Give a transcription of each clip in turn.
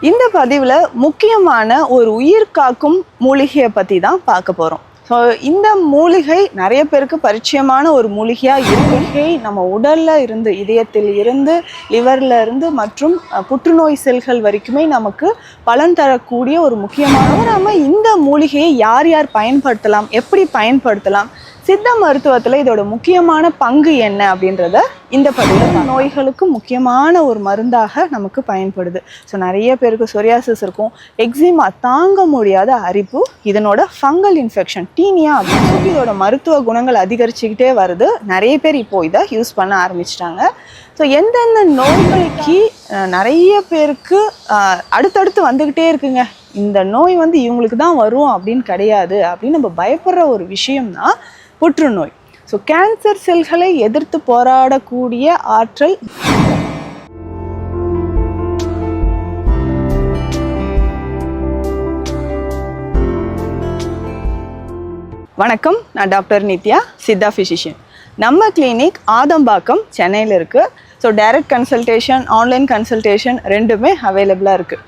இந்த பதிவில் முக்கியமான ஒரு உயிர் காக்கும் மூலிகையை பற்றி தான் பார்க்க போகிறோம் ஸோ இந்த மூலிகை நிறைய பேருக்கு பரிச்சயமான ஒரு மூலிகையாக மூலிகை நம்ம உடல்ல இருந்து இதயத்தில் இருந்து லிவர்ல இருந்து மற்றும் புற்றுநோய் செல்கள் வரைக்குமே நமக்கு பலன் தரக்கூடிய ஒரு முக்கியமான நம்ம இந்த மூலிகையை யார் யார் பயன்படுத்தலாம் எப்படி பயன்படுத்தலாம் சித்த மருத்துவத்தில் இதோட முக்கியமான பங்கு என்ன அப்படின்றத இந்த பதிவில் நோய்களுக்கு முக்கியமான ஒரு மருந்தாக நமக்கு பயன்படுது. ஸோ நிறைய பேருக்கு சொரியாசிஸ் இருக்கும். எக்ஸிமா தாங்க முடியாத அரிப்பு. இதனோட ஃபங்கல் இன்ஃபெக்ஷன் டீனியா அப்படின்னு சொல்லி இதோட மருத்துவ குணங்கள் அதிகரிச்சுக்கிட்டே வருது. நிறைய பேர் இப்போ இதை யூஸ் பண்ண ஆரம்பிச்சிட்டாங்க. ஸோ எந்தெந்த நோய்களுக்கு நிறைய பேருக்கு அடுத்தடுத்து வந்துக்கிட்டே இருக்குங்க. இந்த நோய் வந்து இவங்களுக்கு தான் வரும் அப்படின்னு கிடையாது அப்படின்னு நம்ம பயப்படுற ஒரு விஷயம்னா புற்றுநோய். ஸோ கேன்சர் செல்களை எதிர்த்து போராடக்கூடிய ஆற்றல் வணக்கம். நான் டாக்டர் நித்யா சித்தா ஃபிசிஷியன் நம்ம கிளினிக் ஆதம்பாக்கம் சென்னையில் இருக்குது so direct consultation online consultation ரெண்டுமே அவைலபிளாக இருக்குது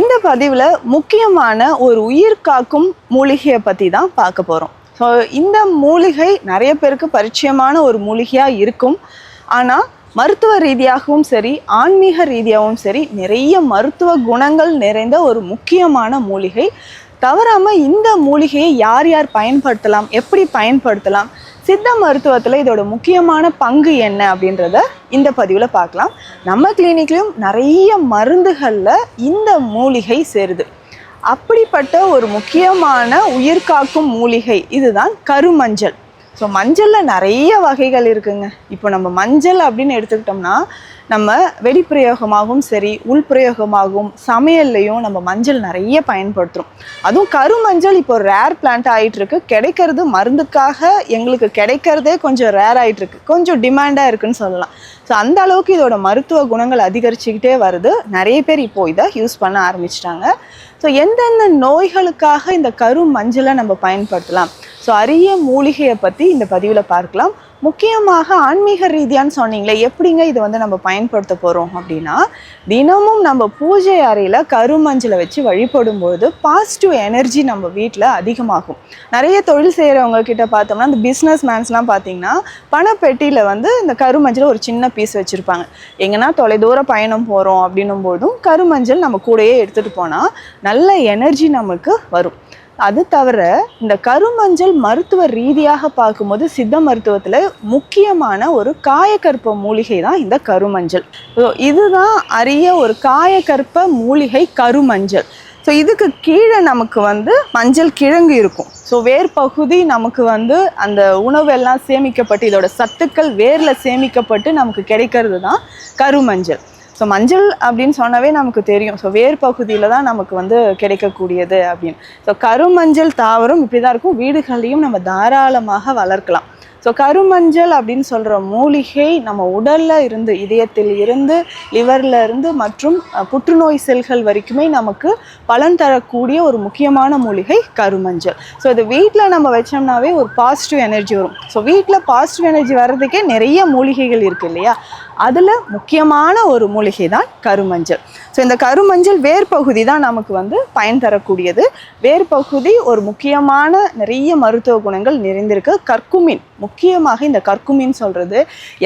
இந்த பதிவில் முக்கியமான ஒரு உயிர் காக்கும் மூலிகையை பற்றி தான் பார்க்க போகிறோம் ஸோ இந்த மூலிகை நிறைய பேருக்கு பரிச்சயமான ஒரு மூலிகையாக இருக்கும். ஆனால் மருத்துவ ரீதியாகவும் சரி ஆன்மீக ரீதியாகவும் சரி நிறைய மருத்துவ குணங்கள் நிறைந்த ஒரு முக்கியமான மூலிகை. தவறாமல் இந்த மூலிகையை யார் யார் பயன்படுத்தலாம் எப்படி பயன்படுத்தலாம் சித்த மருத்துவத்தில் இதோட முக்கியமான பங்கு என்ன அப்படின்றத இந்த பதிவில் பார்க்கலாம். நம்ம கிளினிக்லேயும் நிறைய மருந்துகளில் இந்த மூலிகை சேருது. அப்படிப்பட்ட ஒரு முக்கியமான உயிர் காக்கும் மூலிகை இதுதான் கருமஞ்சள். ஸோ மஞ்சளில் நிறைய வகைகள் இருக்குங்க. இப்போ நம்ம மஞ்சள் அப்படின்னு எடுத்துக்கிட்டோம்னா நம்ம வெடிப்பிரயோகமாகவும் சரி உள்பிரயோகமாகவும் சமையல்லையும் நம்ம மஞ்சள் நிறைய பயன்படுத்துகிறோம் அதுவும் கருமஞ்சள் இப்போ ரேர் பிளான்ட் ஆகிட்டுருக்கு கிடைக்கிறது மருந்துக்காக எங்களுக்கு கிடைக்கிறதே கொஞ்சம் ரேர் ஆகிட்டுருக்கு கொஞ்சம் டிமாண்டாக இருக்குன்னு சொல்லலாம். ஸோ அந்த அளவுக்கு இதோட மருத்துவ குணங்கள் அதிகரிச்சுக்கிட்டே வருது. நிறைய பேர் இப்போ இதை யூஸ் பண்ண ஆரம்பிச்சிட்டாங்க. ஸோ எந்தெந்த நோய்களுக்காக இந்த கரு மஞ்சளை நம்ம பயன்படுத்தலாம்? ஸோ அரிய மூலிகையை பற்றி இந்த பதிவில் பார்க்கலாம். முக்கியமாக ஆன்மீக ரீதியான்னு சொன்னீங்களே எப்படிங்க இதை வந்து நம்ம பயன்படுத்த போகிறோம் அப்படின்னா தினமும் நம்ம பூஜை அறையில் கருமஞ்சளை வச்சு வழிபடும்போது பாசிட்டிவ் எனர்ஜி நம்ம வீட்டில் அதிகமாகும். நிறைய தொழில் செய்கிறவங்க கிட்ட பார்த்தோம்னா இந்த பிஸ்னஸ் மேன்ஸ்லாம் பார்த்தீங்கன்னா பணப்பெட்டியில் வந்து இந்த கருமஞ்சள் ஒரு சின்ன பீஸ் வச்சுருப்பாங்க. எங்கன்னா தொலைதூர பயணம் போகிறோம் அப்படின்னும் போதும் கருமஞ்சள் நம்ம கூடயே எடுத்துகிட்டு போனால் நல்ல எனர்ஜி நமக்கு வரும். அது தவிர இந்த கருமஞ்சள் மருத்துவ ரீதியாக பார்க்கும்போது சித்த மருத்துவத்தில் முக்கியமான ஒரு காயக்கற்ப மூலிகை தான் இந்த கருமஞ்சள். ஸோ இதுதான் அரிய ஒரு காயக்கற்ப மூலிகை கருமஞ்சள். ஸோ இதுக்கு கீழே நமக்கு வந்து மஞ்சள் கிழங்கு இருக்கும். ஸோ வேர் பகுதி நமக்கு வந்து அந்த உணவெல்லாம் சேமிக்கப்பட்டு இதோட சத்துக்கள் வேரில் சேமிக்கப்பட்டு நமக்கு கிடைக்கிறது தான் கருமஞ்சள். ஸோ மஞ்சள் அப்படின்னு சொன்னாவே நமக்கு தெரியும். ஸோ வேர் பகுதியில் தான் நமக்கு வந்து கிடைக்கக்கூடியது அப்படின்னு. ஸோ கருமஞ்சள் தாவரம் இப்படி தான் இருக்கும். வீடுகள்லையும் நம்ம தாராளமாக வளர்க்கலாம். ஸோ கருமஞ்சள் அப்படின்னு சொல்கிற மூலிகை நம்ம உடலில் இருந்து இதயத்தில் இருந்து லிவரில் இருந்து மற்றும் புற்றுநோய் செல்கள் வரைக்குமே நமக்கு பலன் தரக்கூடிய ஒரு முக்கியமான மூலிகை கருமஞ்சள். ஸோ இது வீட்டில் நம்ம வச்சோம்னாவே ஒரு பாசிட்டிவ் எனர்ஜி வரும். ஸோ வீட்டில் பாசிட்டிவ் எனர்ஜி வர்றதுக்கே நிறைய மூலிகைகள் இருக்குது இல்லையா? அதில் முக்கியமான ஒரு மூலிகை தான் கருமஞ்சள். ஸோ இந்த கருமஞ்சள் வேர் பகுதி தான் நமக்கு வந்து பயன் தரக்கூடியது. வேர் பகுதி ஒரு முக்கியமான நிறைய மருத்துவ குணங்கள் நிறைந்திருக்கு. கற்குமின் முக்கியமாக இந்த கற்குமின் சொல்கிறது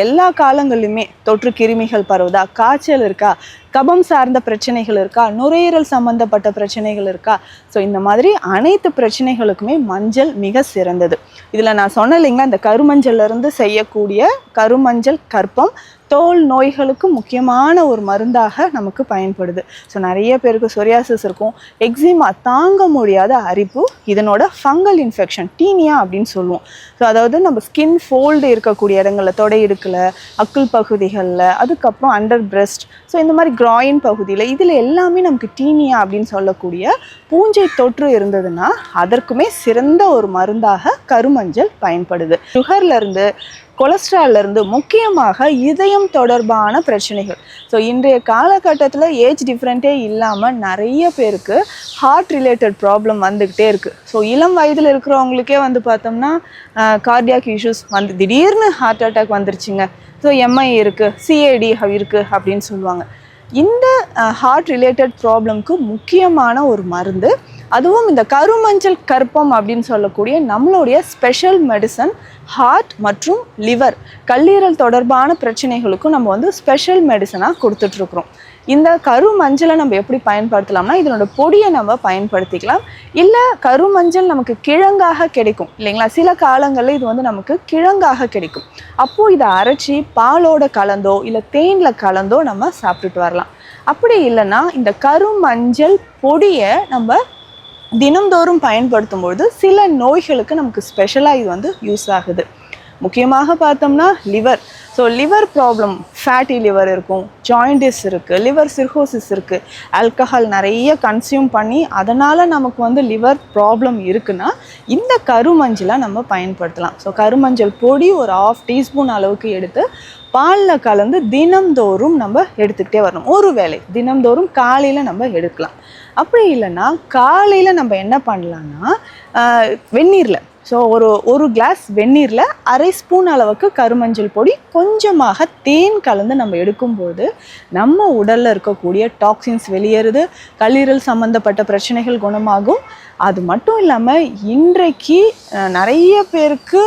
எல்லா காலங்களிலுமே தொற்று கிருமிகள் பரவுதா காய்ச்சல் இருக்கா கபம் சார்ந்த பிரச்சனைகள் இருக்கா? நுரையீரல் சம்பந்தப்பட்ட பிரச்சனைகள் இருக்கா? ஸோ இந்த மாதிரி அனைத்து பிரச்சனைகளுக்குமே மஞ்சள் மிக சிறந்தது. இதில் நான் சொன்ன இல்லைங்களா இந்த கருமஞ்சள்லேருந்து செய்யக்கூடிய கருமஞ்சள் கற்பம் தோல் நோய்களுக்கு முக்கியமான ஒரு மருந்தாக நமக்கு பயன்படுது. ஸோ நிறைய பேருக்கு சொரியாசிஸ் இருக்கும். எக்ஸிமா தாங்க முடியாத அரிப்பு. இதனோட ஃபங்கல் இன்ஃபெக்ஷன் டீனியா அப்படின்னு சொல்லுவோம். ஸோ அதாவது நம்ம ஸ்கின் ஃபோல்டு இருக்கக்கூடிய இடங்களில் தொடை இடுக்கில் அக்குள் பகுதிகளில் அதுக்கப்புறம் அண்டர் பிரெஸ்ட் ஸோ இந்த மாதிரி க்ராயின் பகுதியில் இதில் எல்லாமே நமக்கு டீனியா அப்படின்னு சொல்லக்கூடிய பூஞ்சை தொற்று இருந்ததுன்னா அதற்குமே சிறந்த ஒரு மருந்தாக கருமஞ்சள் பயன்படுது. சுகர்லேருந்து கொலஸ்ட்ரால்லேருந்து முக்கியமாக இதயம் தொடர்பான பிரச்சனைகள். ஸோ இன்றைய காலகட்டத்தில் ஏஜ் டிஃப்ரெண்ட்டே இல்லாமல் நிறைய பேருக்கு ஹார்ட் ரிலேட்டட் ப்ராப்ளம் வந்துக்கிட்டே இருக்குது ஸோ இளம் வயதில் இருக்கிறவங்களுக்கே வந்து பார்த்தோம்னா கார்டியாக் இஷ்யூஸ் வந்து திடீர்னு ஹார்ட் அட்டாக் வந்துருச்சுங்க. ஸோ எம்ஐ இருக்குது சிஏடி இருக்குது அப்படின்னு சொல்லுவாங்க. இந்த ஹார்ட் ரிலேட்டட் ப்ராப்ளம்க்கு முக்கியமான ஒரு மருந்து அதுவும் இந்த கருமஞ்சள் கற்பம் அப்படின்னு சொல்லக்கூடிய நம்மளுடைய ஸ்பெஷல் மெடிசன் ஹார்ட் மற்றும் லிவர் கல்லீரல் தொடர்பான பிரச்சனைகளுக்கும் நம்ம வந்து ஸ்பெஷல் மெடிசனாக கொடுத்துட்ருக்குறோம் இந்த கருமஞ்சளை நம்ம எப்படி பயன்படுத்தலாம்னா இதனோட பொடியை நம்ம பயன்படுத்திக்கலாம். இல்லை கருமஞ்சள் நமக்கு கிழங்காக கிடைக்கும் இல்லைங்களா? சில காலங்களில் இது வந்து நமக்கு கிழங்காக கிடைக்கும். அப்போது இதை அரைச்சி பாலோட கலந்தோ இல்லை தேனில் கலந்தோ நம்ம சாப்பிட்டுட்டு வரலாம். அப்படி இல்லைன்னா இந்த கருமஞ்சள் பொடியை நம்ம தினம்தோறும் பயன்படுத்தும் பொழுது சில நோய்களுக்கு நமக்கு ஸ்பெஷலாக இது வந்து யூஸ் ஆகுது. முக்கியமாக பார்த்தோம்னா liver so liver problem fatty liver இருக்கும் ஜாயிண்டிஸ் இருக்குது லிவர் சிர்ஹோசிஸ் இருக்குது ஆல்கஹால் நிறைய கன்சியூம் பண்ணி அதனால் நமக்கு வந்து லிவர் ப்ராப்ளம் இருக்குன்னா இந்த கருமஞ்சளை நம்ம பயன்படுத்தலாம். ஸோ கருமஞ்சள் பொடி ஒரு ஆஃப் டீஸ்பூன் அளவுக்கு எடுத்து பாலில் கலந்து தினம்தோறும் நம்ம எடுத்துக்கிட்டே வரணும். ஒரு வேளை தினம்தோறும் காலையில் நம்ம எடுக்கலாம். அப்படி இல்லைன்னா காலையில் நம்ம என்ன பண்ணலான்னா வெந்நீரில் ஸோ ஒரு ஒரு கிளாஸ் வெந்நீரில் அரை ஸ்பூன் அளவுக்கு கருமஞ்சள் பொடி கொஞ்சமாக தேன் கலந்து நம்ம எடுக்கும்போது நம்ம உடலில் இருக்கக்கூடிய டாக்ஸின்ஸ் வெளியேறுது கல்லீரல் சம்மந்தப்பட்ட பிரச்சனைகள் குணமாகும். அது மட்டும் இல்லாமல் இன்றைக்கு நிறைய பேருக்கு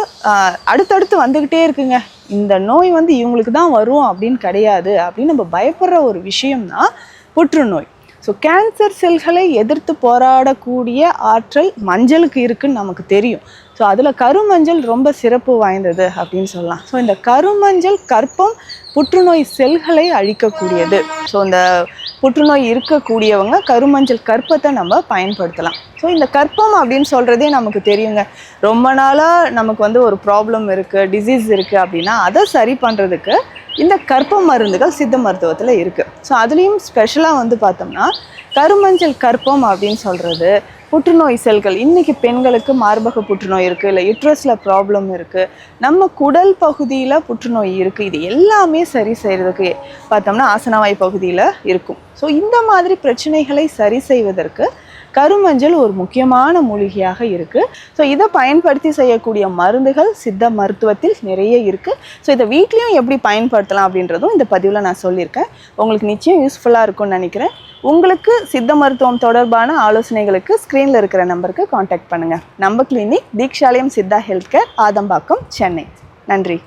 அடுத்தடுத்து வந்துக்கிட்டே இருக்குங்க. இந்த நோய் வந்து இவங்களுக்கு தான் வரும் அப்படின்னு கிடையாது. அப்படின்னு நம்ம பயப்படுற ஒரு விஷயம்னா புற்றுநோய். ஸோ கேன்சர் செல்களை எதிர்த்து போராடக்கூடிய ஆற்றல் மஞ்சளுக்கு இருக்குன்னு நமக்கு தெரியும். ஸோ அதில் கருமஞ்சள் ரொம்ப சிறப்பு வாய்ந்தது அப்படின்னு சொல்லலாம். ஸோ இந்த கருமஞ்சள் கற்பம் புற்றுநோய் செல்களை அழிக்கக்கூடியது. ஸோ இந்த புற்றுநோய் இருக்கக்கூடியவங்க கருமஞ்சள் கற்பத்தை நம்ம பயன்படுத்தலாம். ஸோ இந்த கற்பம் அப்படின்னு சொல்கிறதே நமக்கு தெரியுங்க. ரொம்ப நாளாக நமக்கு வந்து ஒரு ப்ராப்ளம் இருக்குது டிசீஸ் இருக்குது அப்படின்னா அதை சரி பண்ணுறதுக்கு இந்த கற்ப மருந்துகள் சித்த மருத்துவத்தில் இருக்குது ஸோ அதுலேயும் ஸ்பெஷலாக வந்து பார்த்தோம்னா கருமஞ்சள் கற்பம் அப்படின்னு சொல்கிறது புற்றுநோய் செல்கள். இன்றைக்கி பெண்களுக்கு மார்பக புற்றுநோய் இருக்குது இல்லை யுட்ரஸில் ப்ராப்ளம் இருக்குது நம்ம குடல் பகுதியில் புற்றுநோய் இருக்குது இது எல்லாமே சரி செய்கிறதுக்கு பார்த்தோம்னா ஆசனவாய் பகுதியில் இருக்கும். ஸோ இந்த மாதிரி பிரச்சனைகளை சரி செய்வதற்கு கருமஞ்சள் ஒரு முக்கியமான மூலிகையாக இருக்குது ஸோ இதை பயன்படுத்தி செய்யக்கூடிய மருந்துகள் சித்த மருத்துவத்தில் நிறைய இருக்குது ஸோ இதை வீட்லேயும் எப்படி பயன்படுத்தலாம் அப்படின்றதும் இந்த பதிவில் நான் சொல்லியிருக்கேன். உங்களுக்கு நிச்சயம் யூஸ்ஃபுல்லாக இருக்கும்னு நினைக்கிறேன். உங்களுக்கு சித்த மருத்துவம் தொடர்பான ஆலோசனைகளுக்கு ஸ்க்ரீனில் இருக்கிற நம்பருக்கு காண்டாக்ட் பண்ணுங்கள் நம்ம clinic Deekshalayam Siddha health care Adambakkam Chennai. நன்றி.